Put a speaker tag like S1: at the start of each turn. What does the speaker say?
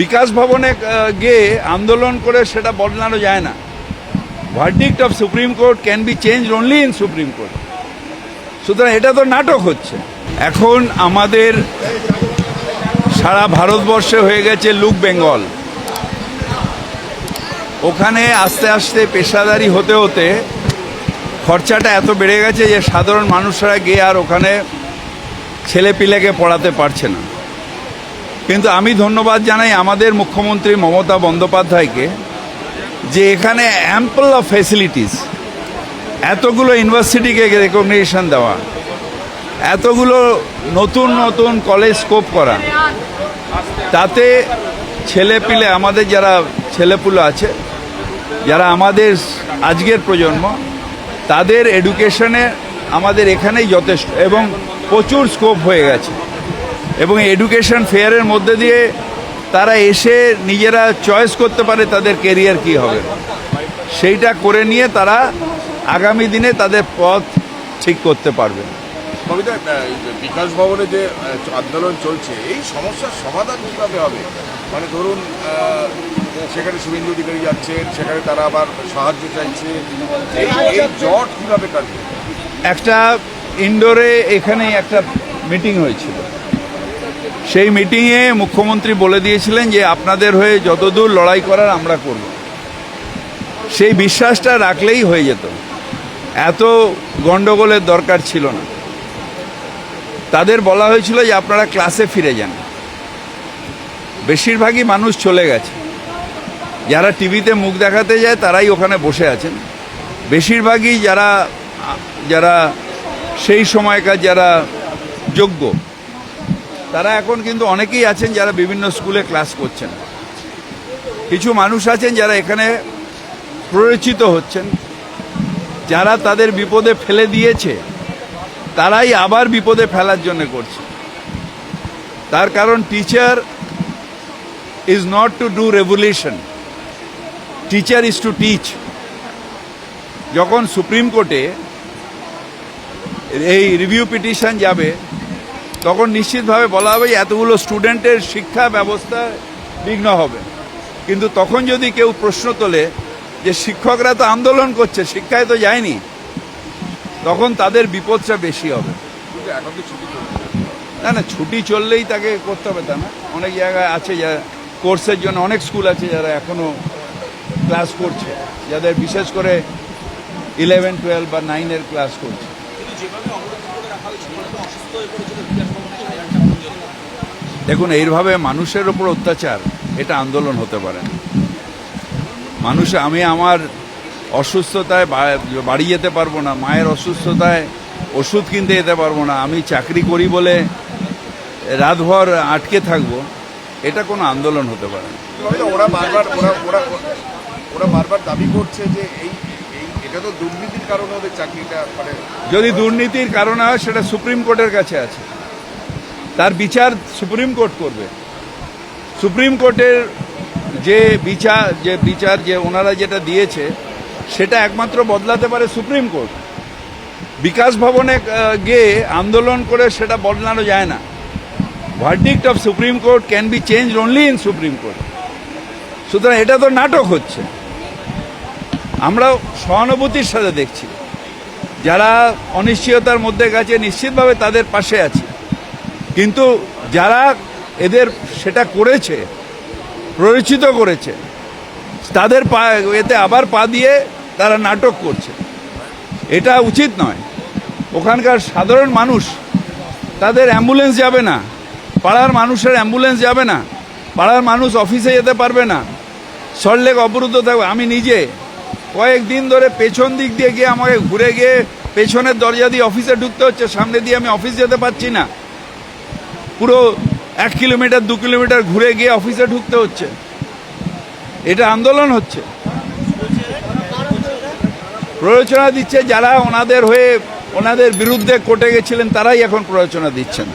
S1: বিকাশ ভবনে গিয়ে আন্দোলন করে সেটা বদলানো যায় না। Verdict of Supreme Court can be change only in Supreme Court সুতরাং এটা তো নাটক হচ্ছে। এখন আমাদের সারা ভারতবর্ষে হয়ে গেছে লুক বেঙ্গল ওখানে আস্তে আস্তে পেশাদারি হতে হতে খরচাটা এত বেড়ে গেছে যে সাধারণ মানুষরা গিয়ে আর ওখানে ছেলে পিলেকে পড়াতে পারছে না। কিন্তু আমি ধন্যবাদ জানাই আমাদের মুখ্যমন্ত্রী মমতা বন্দ্যোপাধ্যায়কে যে এখানে অ্যাম্পল অফ ফেসিলিটিস এতগুলো ইউনিভার্সিটিকে রেকগনিশন দেওয়া, এতগুলো নতুন নতুন কলেজ স্কোপ করা, তাতে ছেলে পিলে আমাদের যারা ছেলেপুলো আছে, যারা আমাদের আজকের প্রজন্ম, তাদের এডুকেশনে আমাদের এখানেই যথেষ্ট এবং প্রচুর স্কোপ হয়ে গেছে। এবং এডুকেশন ফেয়ারের মধ্যে দিয়ে তারা এসে নিজেরা চয়েস করতে পারে তাদের কেরিয়ার কি হবে। সেইটা করে নিয়ে তারা আগামী দিনে তাদের পথ ঠিক করতে পারবে।
S2: কবিতা বিকাশ ভবনে যে আন্দোলন চলছে এই সমস্যার সমাধান কীভাবে হবে? মানে ধরুন সেখানে শুভেন্দু অধিকারী যাচ্ছেন সেখানে তারা আবার সাহায্য চাইছে। এই এই জট কীভাবে কাটবে?
S1: একটা ইনডোরে এখানে একটা মিটিং হয়েছিল। সেই মিটিংয়ে মুখ্যমন্ত্রী বলে দিয়েছিলেন যে আপনাদের হয়ে যতদূর লড়াই করার আমরা করব। সেই বিশ্বাসটা রাখলেই হয়ে যেত। এত গণ্ডগোলের দরকার ছিল না। তাদের বলা হয়েছিল যে আপনারা ক্লাসে ফিরে যান। বেশিরভাগই মানুষ চলে গেছে। যারা টিভিতে মুখ দেখাতে যায়, তারাই ওখানে বসে আছেন। বেশিরভাগই যারা যারা সেই সময়কার যারা যোগ্য তারা এখন কিন্তু অনেকেই আছেন যারা বিভিন্ন স্কুলে ক্লাস করছেন। কিছু মানুষ আছেন যারা এখানে প্ররোচিত হচ্ছেন। যারা তাদের বিপদে ফেলে দিয়েছে, তারাই আবার বিপদে ফেলার জন্য করছে। তার কারণ teacher is not to do revolution teacher is to teach যখন সুপ্রিম কোর্টে এই রিভিউ পিটিশন যাবে তখন নিশ্চিতভাবে বলা হবে এতগুলো স্টুডেন্টের শিক্ষা ব্যবস্থা বিঘ্ন হবে। কিন্তু তখন যদি কেউ প্রশ্ন তোলে যে শিক্ষকরা তো আন্দোলন করছে শিক্ষায় তো যায়নি তখন তাদের বিপদটা বেশি হবে। না না ছুটি চললেই তাকে করতে হবে তা না। অনেক জায়গায় আছে যারা কোর্সের জন্য অনেক স্কুল আছে যারা এখনও ক্লাস করছে যাদের বিশেষ করে ইলেভেন টুয়েলভ বা নাইনের ক্লাস করছে। দেখুন, এইভাবে মানুষের ওপর অত্যাচার, এটা আন্দোলন হতে পারে মানুষ, আমি আমার অসুস্থতায় বাড়ি যেতে পারব না, মায়ের অসুস্থতায় ওষুধ কিনতে যেতে পারব না, আমি চাকরি করি বলে রাতভর আটকে থাকব, এটা কোনো আন্দোলন হতে পারে
S2: ওরা বারবার, ওরা ওরা ওরা বারবার দাবি করছে যে এই এই এটা তো দুর্নীতির কারণে ওদের চাকরিটা মানে
S1: যদি দুর্নীতির কারণে হয়, সেটা সুপ্রিম কোর্টের কাছে আছে। তার বিচার সুপ্রিম কোর্ট করবে। সুপ্রিম কোর্টের যে বিচার যে বিচার, যে ওনারা যেটা দিয়েছে, সেটা একমাত্র বদলাতে পারে সুপ্রিম কোর্ট। বিকাশ ভবনে গিয়ে আন্দোলন করে সেটা বদলানো যায় না। Verdict of Supreme Court can be change only in Supreme Court সুতরাং এটা তো নাটক হচ্ছে। আমরা সহানুভূতির সাথে দেখছি। যারা অনিশ্চয়তার মধ্যে গেছে, নিশ্চিতভাবে তাদের পাশে আছে। কিন্তু যারা এদের সেটা করেছে, প্ররোচিত করেছে, তাদের পা, এতে আবার পা দিয়ে তারা নাটক করছে। এটা উচিত নয়। ওখানকার সাধারণ মানুষ, তাদের অ্যাম্বুলেন্স যাবে না। পাড়ার মানুষের অ্যাম্বুলেন্স যাবে না। পাড়ার মানুষ অফিসে যেতে পারবে না। সল্টলেক অবরুদ্ধ থাকবে। আমি নিজে কয়েকদিন ধরে পেছন দিক দিয়ে গিয়ে আমাকে ঘুরে গিয়ে পেছনের দরজা দিয়ে অফিসে ঢুকতে হচ্ছে, সামনে দিয়ে আমি অফিস যেতে পারছি না। পুরো এক কিলোমিটার, দু কিলোমিটার ঘুরে গিয়ে অফিসে ঢুকতে হচ্ছে। এটা আন্দোলন হচ্ছে। প্ররোচনা দিচ্ছে যারা ওনাদের হয়ে, ওনাদের বিরুদ্ধে কোর্টে গেছিলেন, তারাই এখন প্ররোচনা দিচ্ছেন।